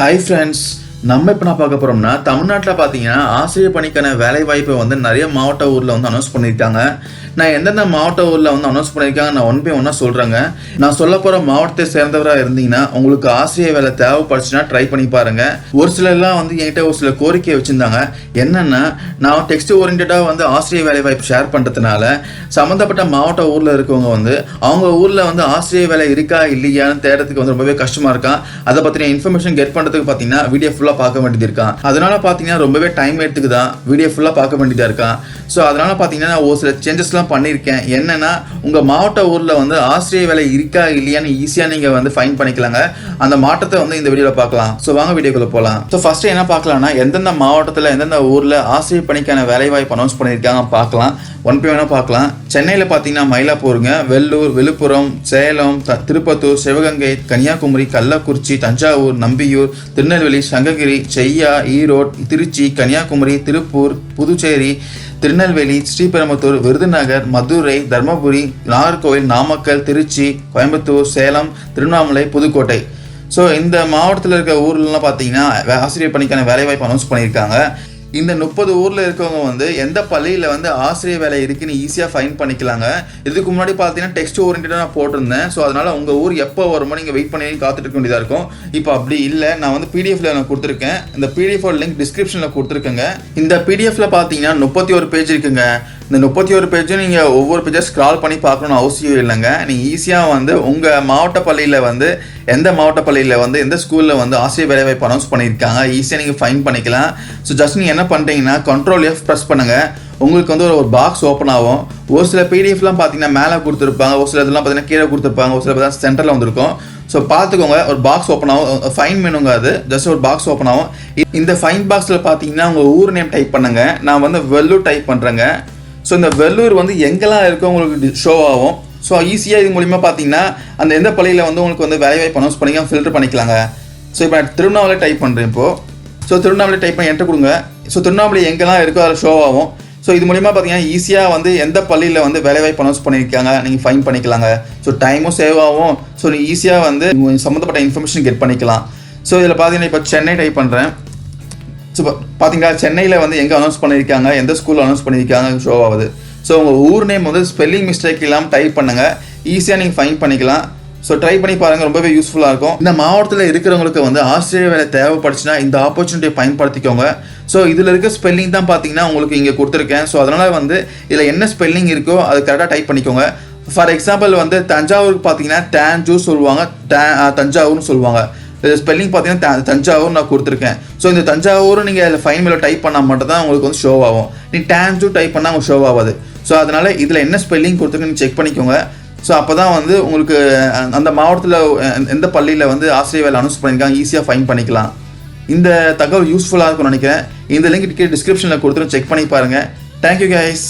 Hi friends நம்ம இப்போ நான் பார்க்க போகிறோம்னா தமிழ்நாட்டில் பார்த்தீங்கன்னா ஆசிரியர் பணிக்கான வேலை வாய்ப்பை வந்து நிறைய மாவட்ட ஊரில் வந்து அனௌன்ஸ் பண்ணியிருக்காங்க. நான் எந்தெந்த மாவட்ட ஊரில் வந்து அனௌன்ஸ் பண்ணியிருக்காங்க நான் ஒன் பை ஒன்றா சொல்கிறேங்க நான் சொல்ல போகிற மாவட்டத்தை சேர்ந்தவராக இருந்தீங்கன்னா உங்களுக்கு ஆசிரியர் வேலை தேவைப்படுச்சுன்னா ட்ரை பண்ணி பாருங்க. ஒரு சிலர்லாம் வந்து என்கிட்ட ஒரு சில கோரிக்கை வச்சுருந்தாங்க. என்னென்னா நான் டெக்ஸ்ட் ஓரியன்டாக வந்து ஆசிரியர் வேலை வாய்ப்பு ஷேர் பண்ணுறதுனால சம்மந்தப்பட்ட மாவட்ட ஊரில் இருக்கவங்க வந்து அவங்க ஊரில் வந்து ஆசிரியர் வேலை இருக்கா இல்லையான்னு தேடுறதுக்கு வந்து ரொம்பவே கஷ்டமாக இருக்கான். அதை பற்றின இன்ஃபர்மேஷன் கெட் பண்ணுறதுக்கு பார்த்தீங்கன்னா வீடியோ ஃபுல்லாக பார்க்க வேண்டியது இருக்கான். அதனால பார்த்தீங்கன்னா ரொம்பவே டைம் எடுத்துக்குதான். வீடியோ ஃபுல்லாக பார்க்க வேண்டியதாக இருக்கான். ஸோ அதனால பார்த்தீங்கன்னா நான் ஒரு சில சேஞ்சஸ்லாம் பண்ணியிருக்கேன் என்னென்னா உங்கள் மாவட்ட ஊரில் வந்து ஆசிரியர் வேலை இருக்கா இல்லையான்னு ஈஸியாக நீங்கள் வந்து ஃபைன் பண்ணிக்கலாங்க. அந்த மாற்றத்தை வந்து இந்த வீடியோவில் பார்க்கலாம். ஸோ வாங்க வீடியோக்குள்ளே போகலாம் ஸோ ஃபஸ்ட்டு என்ன பார்க்கலாம்னா எந்தெந்த மாவட்டத்தில் எந்தெந்த ஊரில் ஆசிரியர் பணிக்கான வேலைவாய்ப்பு அனௌன்ஸ் பண்ணியிருக்காங்க பார்க்கலாம். ஒன் பை ஒன்னாக பார்க்கலாம். சென்னையில் பார்த்தீங்கன்னா மயிலாப்பூருங்க வெள்ளூர் விழுப்புரம் சேலம் த- திருப்பத்தூர் சிவகங்கை கன்னியாகுமரி கள்ளக்குறிச்சி தஞ்சாவூர் நம்பியூர் திருநெல்வேலி சங்ககிரி செய்யா ஈரோடு திருச்சி கன்னியாகுமரி திருப்பூர் புதுச்சேரி திருநெல்வேலி ஸ்ரீபெரும்புத்தூர் விருதுநகர் மதுரை தர்மபுரி நாகர்கோவில் நாமக்கல் திருச்சி கோயம்புத்தூர் சேலம் திருவண்ணாமலை புதுக்கோட்டை. ஸோ இந்த மாவட்டத்தில் இருக்க ஊர்லலாம் பார்த்தீங்கன்னா வே- ஆசிரியர் பணிக்கான வேலைவாய்ப்பு அனௌன்ஸ் பண்ணியிருக்காங்க. இந்த முப்பது ஊரில் இருக்கவங்க வந்து எந்த பள்ளியில் வந்து ஆசிரியர் வேலை இருக்குன்னு ஈஸியாக ஃபைன் பண்ணிக்கலாங்க. இதுக்கு முன்னாடி பார்த்தீங்கன்னா டெக்ஸ்ட் ஓரியன்டாக நான் போட்டிருந்தேன். ஸோ அதனால் உங்கள் ஊர் எப்போ வருமோ நீங்கள் வெயிட் பண்ணி காத்துட்டு இருக்க வேண்டியதாக இருக்கும். இப்போ அப்படி இல்லை. நான் வந்து பிடிஎஃப்ல நான் கொடுத்துருக்கேன். இந்த பிடிஎஃப் லிங்க் டிஸ்கிரிப்ஷனில் கொடுத்துருக்கேங்க. இந்த பிடிஎஃப்ல பார்த்தீங்கன்னா முப்பத்தி ஒரு பேஜ் இருக்குங்க. இந்த முப்பத்தி ஒரு பேஜும் நீங்கள் ஒவ்வொரு பேஜாக ஸ்க்ரால் பண்ணி பார்க்கணும்னு அவசியம் இல்லைங்க. நீங்கள் ஈஸியாக வந்து உங்கள் மாவட்ட பள்ளியில் வந்து எந்த மாவட்ட பள்ளியில் வந்து எந்த ஸ்கூலில் வந்து ஆசிரியர் வேலைவாய்ப்பு அனௌன்ஸ் பண்ணியிருக்காங்க ஈஸியாக நீங்கள் ஃபைன் பண்ணிக்கலாம். ஸோ ஜஸ்ட் நீங்கள் என்ன பண்ணுறீங்கன்னா கண்ட்ரோல் எஃப் ப்ரெஸ் பண்ணுங்கள் உங்களுக்கு வந்து ஒரு பாக்ஸ் ஓப்பன் ஆகும். ஒரு சில பிடிஎஃப்லாம் பார்த்தீங்கன்னா மேலே கொடுத்துருப்பாங்க. ஒரு சில இதெல்லாம் பார்த்தீங்கன்னா கீழே கொடுத்துருப்பாங்க. ஒரு சில பார்த்தீங்கன்னா சென்டரில் வந்திருக்கும். ஸோ பார்த்துக்கோங்க ஒரு பாக்ஸ் ஓப்பன் ஆகும். ஃபைன் மெனுங்க அது. ஜஸ்ட் ஒரு பாக்ஸ் ஓப்பன் ஆகும். இந்த ஃபைன் பாக்ஸில் பார்த்தீங்கன்னா உங்கள் ஊர் நேம் டைப் பண்ணுங்கள் நான் வந்து வெள்ளூர் டைப் பண்ணுறேங்க ஸோ இந்த வெள்ளூர் வந்து எங்கெல்லாம் இருக்கோ உங்களுக்கு ஷோ ஆகும். ஸோ ஈஸியாக இது மூலிமா பார்த்தீங்கன்னா அந்த எந்த பள்ளியில் வந்து உங்களுக்கு வந்து வேலைவாய்ப்பு அனௌன்ஸ் பண்ணிக்க ஃபில்டர் பண்ணிக்கலாங்க. ஸோ இப்போ நான் திருவண்ணாமலை டைப் பண்ணுறேன் இப்போது ஸோ திருவண்ணாமலை டைப் பண்ணி என்கிட்ட கொடுங்க. ஸோ திருவண்ணாமலை எங்கெல்லாம் இருக்கோ அதில் ஷோ ஆகும். ஸோ இது மூலிமா பார்த்தீங்கன்னா ஈஸியாக வந்து எந்த பள்ளியில் வந்து வேலைவாய்ப்பு அனௌன்ஸ் பண்ணியிருக்காங்க நீங்கள் ஃபைன் பண்ணிக்கலாங்க. ஸோ டைமும் சேவ் ஆகும். ஸோ நீங்கள் ஈஸியாக வந்து சம்மந்தப்பட்ட இன்ஃபர்மேஷன் கெட் பண்ணிக்கலாம். ஸோ இதில் பார்த்தீங்கன்னா இப்போ சென்னை டைப் பண்ணுறேன் ஸோ பார்த்தீங்களா சென்னையில் வந்து எங்கே அனௌன்ஸ் பண்ணியிருக்காங்க? எந்த ஸ்கூலில் அனௌன்ஸ் பண்ணியிருக்காங்க? ஷோ ஆகுது. ஸோ உங்கள் ஊர் நேம் வந்து ஸ்பெல்லிங் மிஸ்டேக் இல்லாமல் டைப் பண்ணுங்கள் ஈஸியாக நீங்கள் ஃபைன் பண்ணிக்கலாம். ஸோ ட்ரை பண்ணி பாருங்கள் ரொம்பவே யூஸ்ஃபுல்லாக இருக்கும். இந்த மாவட்டத்தில் இருக்கிறவங்களுக்கு வந்து ஆஸ்திரேலியா வேலை தேவைப்படுச்சுன்னா இந்த ஆப்பர்ச்சுனிட்டியை பயன்படுத்திக்கோங்க. ஸோ இதில் இருக்க ஸ்பெல்லிங் தான் பார்த்தீங்கன்னா உங்களுக்கு இங்கே கொடுத்துருக்கேன். ஸோ அதனால் வந்து இதில் என்ன ஸ்பெல்லிங் இருக்கோ அது கரெக்டாக டைப் பண்ணிக்கோங்க. ஃபார் எக்ஸாம்பிள் வந்து தஞ்சாவூருக்கு பார்த்தீங்கன்னா டேஞ்சூ சொல்லுவாங்க. டே தஞ்சாவூர்னு சொல்லுவாங்க. ஸ்பெல்லிங் பார்த்தீங்கன்னா தஞ்சாவூர் நான் கொடுத்துருக்கேன். ஸோ இந்த தஞ்சாவூர் நீங்கள் அதில் ஃபைன் மேலே டைப் பண்ணால் மட்டும் தான் உங்களுக்கு வந்து ஷோ ஆகும். நீ டேன்ஜூ டைப் பண்ணால் உங்களுக்கு ஷோ ஆகாது. ஸோ அதனால் இதில் என்ன ஸ்பெல்லிங் கொடுத்துருக்குன்னு செக் பண்ணிக்கோங்க. ஸோ அப்போ தான் வந்து உங்களுக்கு அந்த மாவட்டத்தில் எந்த பள்ளியில் வந்து ஆசிரியர் வேலை அனௌன்ஸ் பண்ணியிருக்காங்க ஈஸியாக ஃபைன் பண்ணிக்கலாம். இந்த தகவல் யூஸ்ஃபுல்லாக இருக்கும்னு நினைக்கிறேன். இந்த லிங்க் டிஸ்கிரிப்ஷனில் கொடுத்துரும் செக் பண்ணி பாருங்கள் தேங்க்யூ கைஸ்